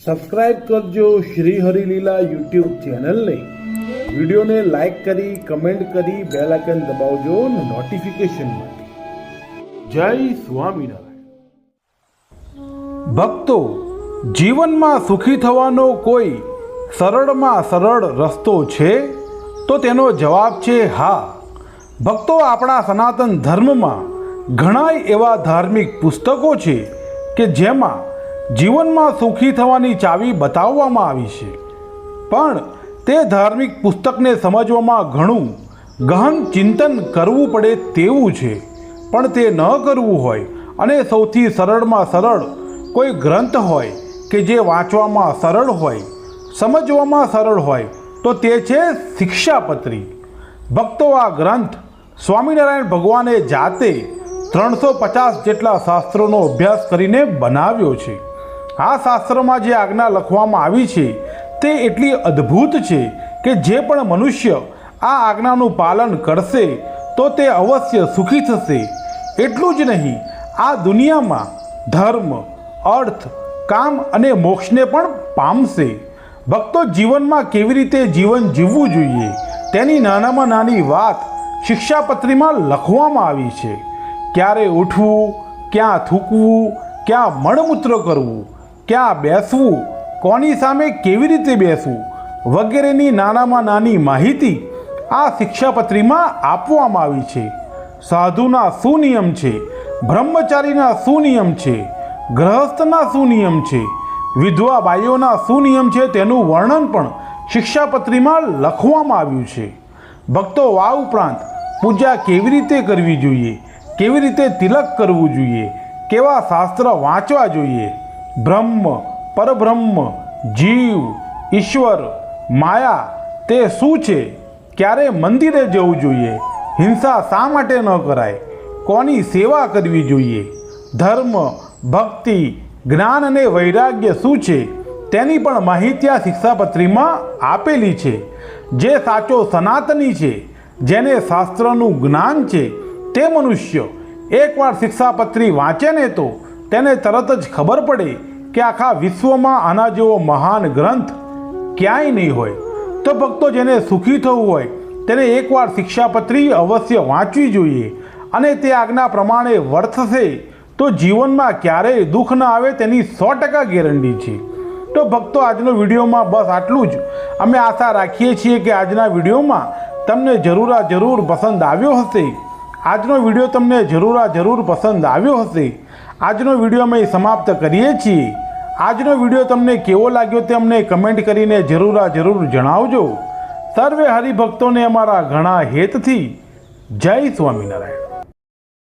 Subscribe કરજો Shri Harileela YouTube ચેનલને. વિડીયોને લાઈક કરી, કમેન્ટ કરી, બેલ આઇકન દબાવજો નોટિફિકેશન માટે. જય સ્વામિનારાયણ. ભક્તો, જીવનમાં સુખી થવાનો કોઈ સરળમાં સરળ રસ્તો છે? તો તેનો જવાબ છે હા. ભક્તો, આપણા સનાતન ધર્મમાં ઘણાય એવા ધાર્મિક પુસ્તકો છે કે જેમાં જીવનમાં સુખી થવાની ચાવી બતાવવામાં આવી છે. પણ તે ધાર્મિક પુસ્તકને સમજવામાં ઘણું ગહન ચિંતન કરવું પડે તેવું છે. પણ તે ન કરવું હોય અને સૌથી સરળમાં સરળ કોઈ ગ્રંથ હોય કે જે વાંચવામાં સરળ હોય, સમજવામાં સરળ હોય, તો તે છે શિક્ષાપત્રી. ભક્તો આ ગ્રંથ સ્વામિનારાયણ ભગવાને જાતે ત્રણસો પચાસ જેટલા શાસ્ત્રોનો અભ્યાસ કરીને બનાવ્યો છે. આ શાસ્ત્રમાં જે આજ્ઞા લખવામાં આવી છે, તે એટલી અદ્ભુત છે કે જે પણ મનુષ્ય આ આજ્ઞાનું પાલન કરશે, તો તે અવશ્ય સુખી થશે. એટલું જ નહીં, આ દુનિયામાં ધર્મ, અર્થ, કામ અને મોક્ષને પણ પામશે. ભક્તો જીવનમાં કેવી રીતે જીવન જીવવું જોઈએ, તેની નાનામાં નાની વાત શિક્ષાપત્રીમાં લખવામાં આવી છે. ક્યારે ઉઠવું, ક્યાં થૂકવું, ક્યાં મળમૂત્ર કરવું ક્યાં બેસવું? કોની સામે કેવી રીતે બેસવું? વગેરેની નાનામાં નાની માહિતી આ શિક્ષાપત્રીમાં આપવામાં આવી છે. સાધુના શું નિયમ છે, બ્રહ્મચારીના શું નિયમ છે, ગ્રહસ્થના શું નિયમ છે, વિધવા બાઈઓના શું નિયમ છે તેનું વર્ણન પણ શિક્ષાપત્રીમાં લખવામાં આવ્યું છે. ભક્તો આ ઉપરાંત પૂજા કેવી રીતે કરવી જોઈએ? કેવી રીતે તિલક કરવું જોઈએ? કેવા શાસ્ત્ર વાંચવા જોઈએ? બ્રહ્મ, પરબ્રહ્મ, જીવ, ઈશ્વર, માયા, તે શું છે? ક્યારે મંદિરે જવું જોઈએ? હિંસા શા માટે ન કરાય? કોની સેવા કરવી જોઈએ? ધર્મ, ભક્તિ, જ્ઞાન અને વૈરાગ્ય શું છે? તેની પણ માહિતી આ શિક્ષાપત્રીમાં આપેલી છે. જે સાચો સનાતની છે, જેને શાસ્ત્રનું જ્ઞાન છે, તે મનુષ્ય. એકવાર શિક્ષાપત્રી વાંચે ને તો તેને તરત જ ખબર પડે કે આખા વિશ્વમાં આના જેવો મહાન ગ્રંથ ક્યાંય નહીં હોય. તો ભક્તો જેને સુખી થવું હોય, તેને એકવાર શિક્ષાપત્રી અવશ્ય વાંચવી જોઈએ અને તે આજ્ઞા પ્રમાણે વર્તશે તો જીવનમાં ક્યારેય દુઃખ ન આવે તેની સો ટકા ગેરંટી છે. તો ભક્તો, આજનો વિડીયોમાં બસ આટલું જ. અમે આશા રાખીએ છીએ કે આજના વિડીયોમાં તમને જરૂર જરૂર પસંદ આવ્યો હશે. આજનો વીડિયો તમને જરૂર જરૂર પસંદ આવ્યો હશે. આજનો વીડિયો અમે સમાપ્ત કરીએ છીએ. આજનો વીડિયો તમને કેવો લાગ્યો તે અમને કમેન્ટ કરીને જરૂર જરૂર જણાવજો. સર્વે હરિભક્તોને અમારા ઘણા હેતથી જય સ્વામિનારાયણ.